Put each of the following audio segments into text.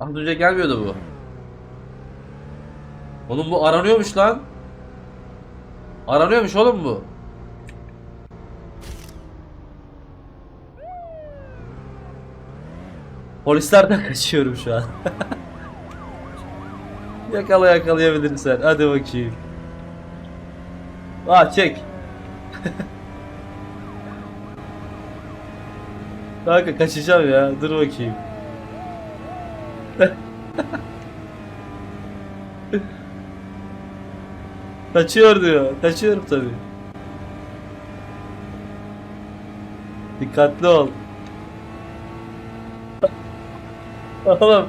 Az önce gelmiyordu bu. Oğlum bu aranıyormuş lan. Aranıyormuş oğlum bu. Polislerden kaçıyorum şu an. Yakala yakalayabilirsin sen. Hadi bakayım. Aa çek. Kanka kaçacağım ya. Dur bakayım. Kaçıyor diyor. Kaçıyorum tabii. Dikkatli ol. Oğlum.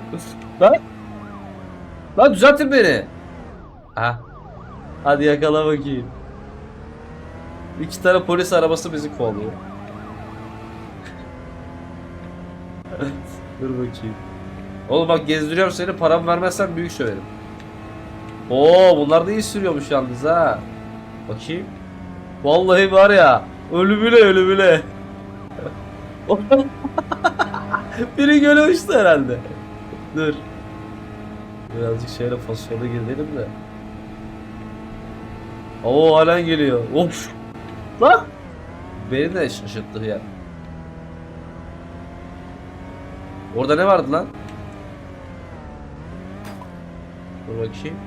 Lan. Lan düzeltin beni. Ha. Hadi yakala bakayım. İki tane polis arabası bizi kovalıyor. Dur bakayım. Oğlum bak gezdiriyorum seni paramı vermezsen büyük söverim. Oo bunlar da iyi sürüyormuş yalnız ha. Bakayım. Vallahi var ya ölümüne ölümüne. Biri göle herhalde. Dur. Birazcık şöyle fasyona gidelim de. Oo halen geliyor. Of. Lan. Beni de şaşırttı ya. Orada ne vardı lan? Dur bakayım.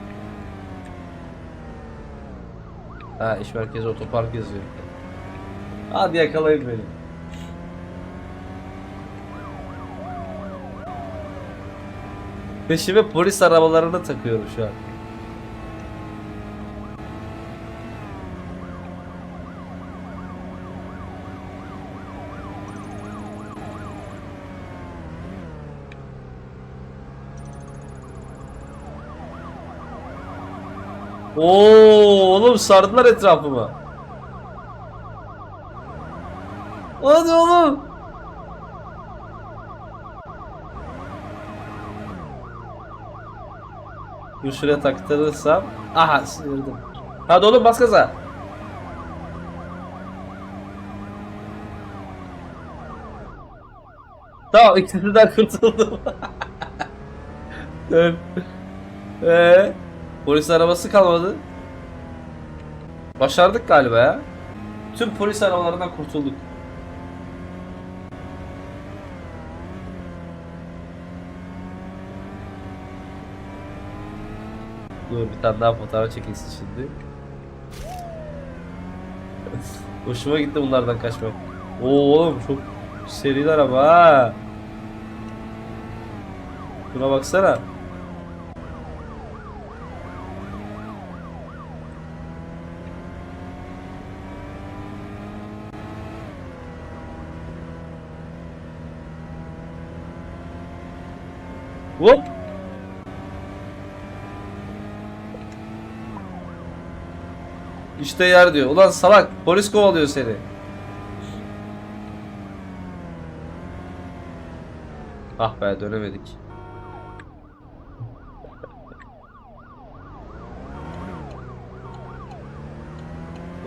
Ha iş merkezi otopark yazıyor. Hadi yakalayın beni. Peşime polis arabalarını takıyorum şu an. Oo oğlum sardılar etrafımı. Hadi oğlum. Dur şuraya taktırırsam. Aha sıyırdım. Hadi oğlum bas gaza. Tamam ikisinden kurtuldum. Dur. Eee? Polis arabası kalmadı. Başardık galiba ya. Tüm polis arabalarından kurtulduk. Dur bir tane daha fotoğraf çekilsin şimdi. Hoşuma gitti bunlardan kaçmak. Oo oğlum çok seriler ama ha. Buna baksana. Hop. İşte yer diyor. Ulan salak polis kovalıyor seni. Ah be dönemedik.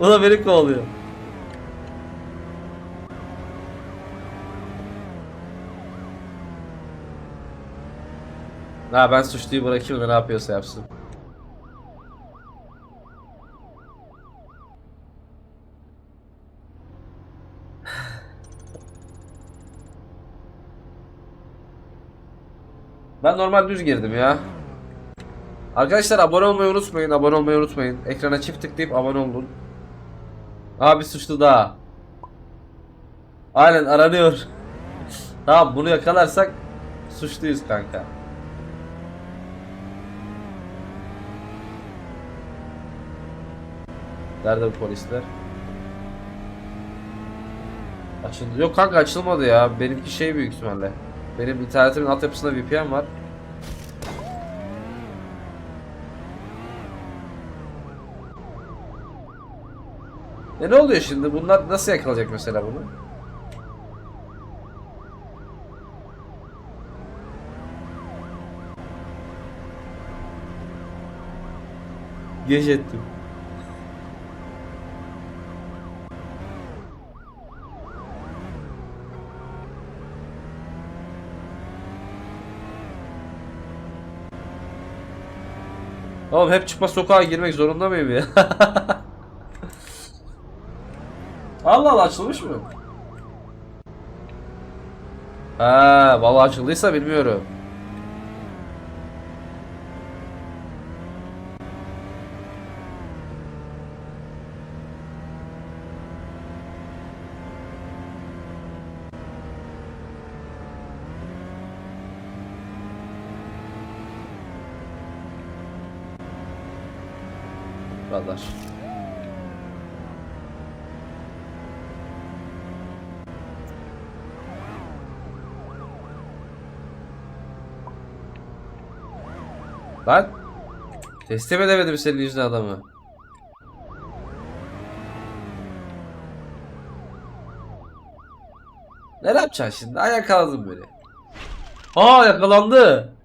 Da beni kovalıyor. Ha ben suçluyu bırakayım da ne yapıyorsa yapsın. Ben normal düz girdim ya. Arkadaşlar abone olmayı unutmayın. Abone olmayı unutmayın. Ekrana çift tıklayıp abone olun. Abi suçlu daha. Aynen aranıyor. tamam bunu yakalarsak suçluyuz kanka. Nerede bu polisler? Açıldı. Yok kanka açılmadı ya. Benimki şey büyük ihtimalle. Benim internetimin altyapısında VPN var. E ne oluyor şimdi? Bunlar nasıl yakalayacak mesela bunu? Geç ettim. Oğlum hep çıkma sokağa girmek zorunda mıyım ya? Allah Allah açılmış mı? Ha, vallahi açıldıysa bilmiyorum. Radar. Lan teslim edemedim senin yüzüne adamı. Ne yapacaksın şimdi? Ay yakaladın beni. Aa yakalandı.